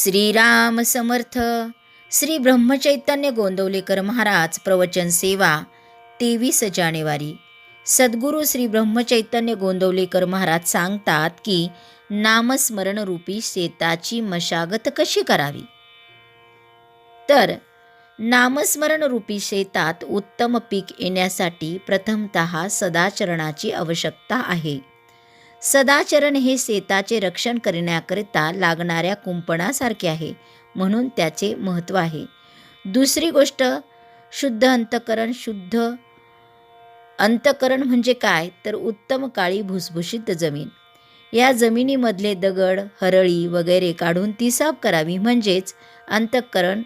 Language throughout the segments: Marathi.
श्रीराम समर्थ. श्री ब्रह्मचैतन्य गोंदवलेकर महाराज प्रवचन सेवा तेवीस जानेवारी. सद्गुरू श्री ब्रह्मचैतन्य गोंदवलेकर महाराज सांगतात की नामस्मरणरूपी शेताची मशागत कशी करावी? तर नामस्मरणरूपी शेतात उत्तम पीक येण्यासाठी प्रथमतः सदाचरणाची आवश्यकता आहे. सदाचरण हे शेताचे रक्षण करण्याकरिता लागणाऱ्या कुंपणासारखे आहे म्हणून त्याचे महत्त्व आहे. दुसरी गोष्ट शुद्ध अंतकरण शुद्ध अंतकरण म्हणजे काय? तर उत्तम काळी भुसभुशीत जमीन. या जमिनीमधले दगड हरळी वगैरे काढून ती साफ करावी म्हणजेच अंतःकरण.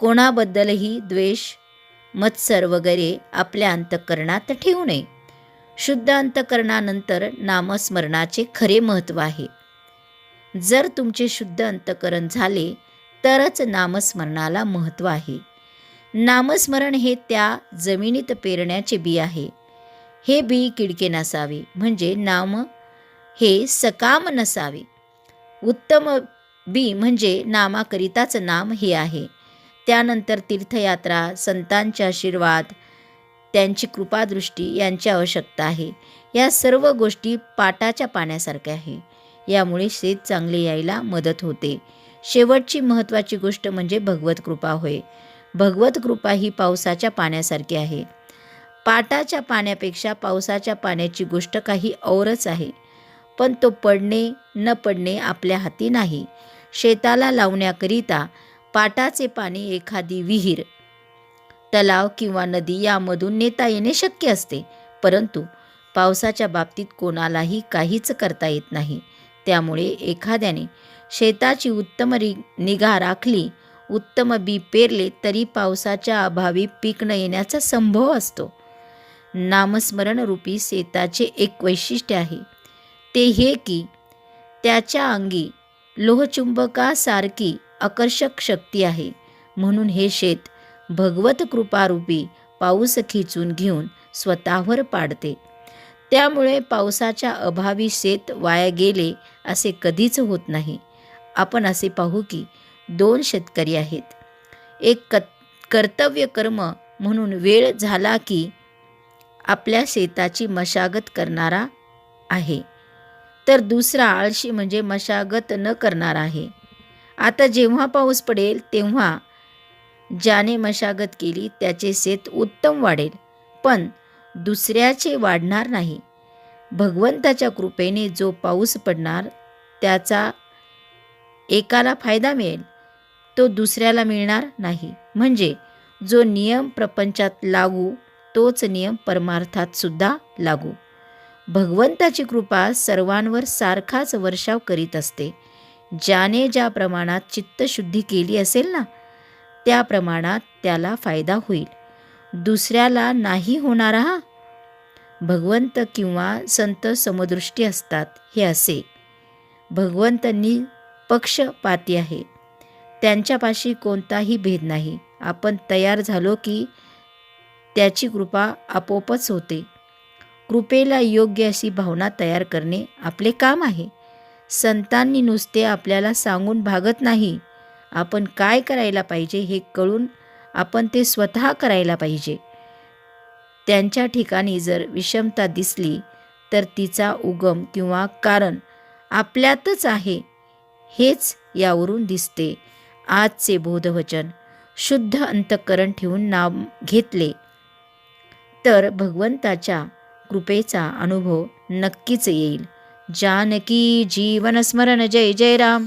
कोणाबद्दलही द्वेष मत्सर वगैरे आपल्या अंतःकरणात ठेवू नये. शुद्ध अंतकरणानंतर नामस्मरणाचे खरे महत्त्व आहे. जर तुमचे शुद्ध अंतकरण झाले तरच नामस्मरणाला महत्त्व आहे. नामस्मरण हे त्या जमिनीत पेरण्याचे बी आहे. हे बी किडके नसावे म्हणजे नाम हे सकाम नसावे. उत्तम बी म्हणजे नामाकरिताच नाम हे आहे. त्यानंतर तीर्थयात्रा संतांचे आशीर्वाद त्यांची कृपादृष्टी यांची आवश्यकता आहे. या सर्व गोष्टी पाटाच्या पाण्यासारख्या आहे. यामुळे शेत चांगले यायला मदत होते. शेवटची महत्त्वाची गोष्ट म्हणजे भगवत कृपा होय. भगवत कृपा ही पावसाच्या पाण्यासारखी आहे. पाटाच्या पाण्यापेक्षा पावसाच्या पाण्याची गोष्ट काही औरच आहे. पण तो पडणे न पडणे आपल्या हाती नाही. शेताला लावण्याकरिता पाटाचे पाणी एखादी विहीर तलाव किंवा नदी यामधून नेता येणे शक्य असते. परंतु पावसाच्या बाबतीत कोणालाही काहीच करता येत नाही. त्यामुळे एखाद्याने शेताची उत्तम रि निगा राखली उत्तम बी पेरले तरी पावसाच्या अभावी पीक न येण्याचा संभव असतो. नामस्मरण रूपी शेताचे एक वैशिष्ट्य आहे. ते हे की त्याच्या अंगी लोहचुंबकासारखी आकर्षक शक्ती आहे. म्हणून हे शेत भगवत कृपारूपी पाऊस खिचून घेऊन स्वतःवर पाडते. त्यामुळे पावसाच्या अभावी शेत वाया गेले असे कधीच होत नाही. आपण असे पाहू की दोन शेतकरी आहेत. एक क कर्तव्य कर्म म्हणून वेळ झाला की आपल्या शेताची मशागत करणारा आहे. तर दुसरा आळशी म्हणजे मशागत न करणारा आहे. आता जेव्हा पाऊस पडेल तेव्हा ज्याने मशागत केली त्याचे शेत उत्तम वाढेल. पण दुसऱ्याचे वाढणार नाही. भगवंताच्या कृपेने जो पाऊस पडणार त्याचा एकाला फायदा मिळेल. तो दुसऱ्याला मिळणार नाही. म्हणजे जो नियम प्रपंचात लागू तोच नियम परमार्थात सुद्धा लागू. भगवंताची कृपा सर्वांवर सारखाच वर्षाव करीत असते. ज्याने ज्या प्रमाणात चित्तशुद्धी केली असेल ना त्या प्रमाणात त्याला फायदा होईल. दुसऱ्याला नाही होणारा? हा भगवंत किंवा संत समदृष्टी असतात हे असे. भगवंत निपक्षपाती आहे. त्यांच्यापाशी कोणताही भेद नाही. आपण तयार झालो की त्याची कृपा आपोआपच होते. कृपेला योग्य अशी भावना तयार करणे आपले काम आहे. संतांनी नुसते आपल्याला सांगून भागत नाही. आपण काय करायला पाहिजे हे कळून आपण ते स्वतः करायला पाहिजे. त्यांच्या ठिकाणी जर विषमता दिसली तर तिचा उगम किंवा कारण आपल्यातच आहे हेच यावरून दिसते. आजचे बोधवचन शुद्ध अंतःकरण ठेवून नाम घेतले तर भगवंताच्या कृपेचा अनुभव नक्कीच येईल. जानकी जीवन स्मरण जय जय राम.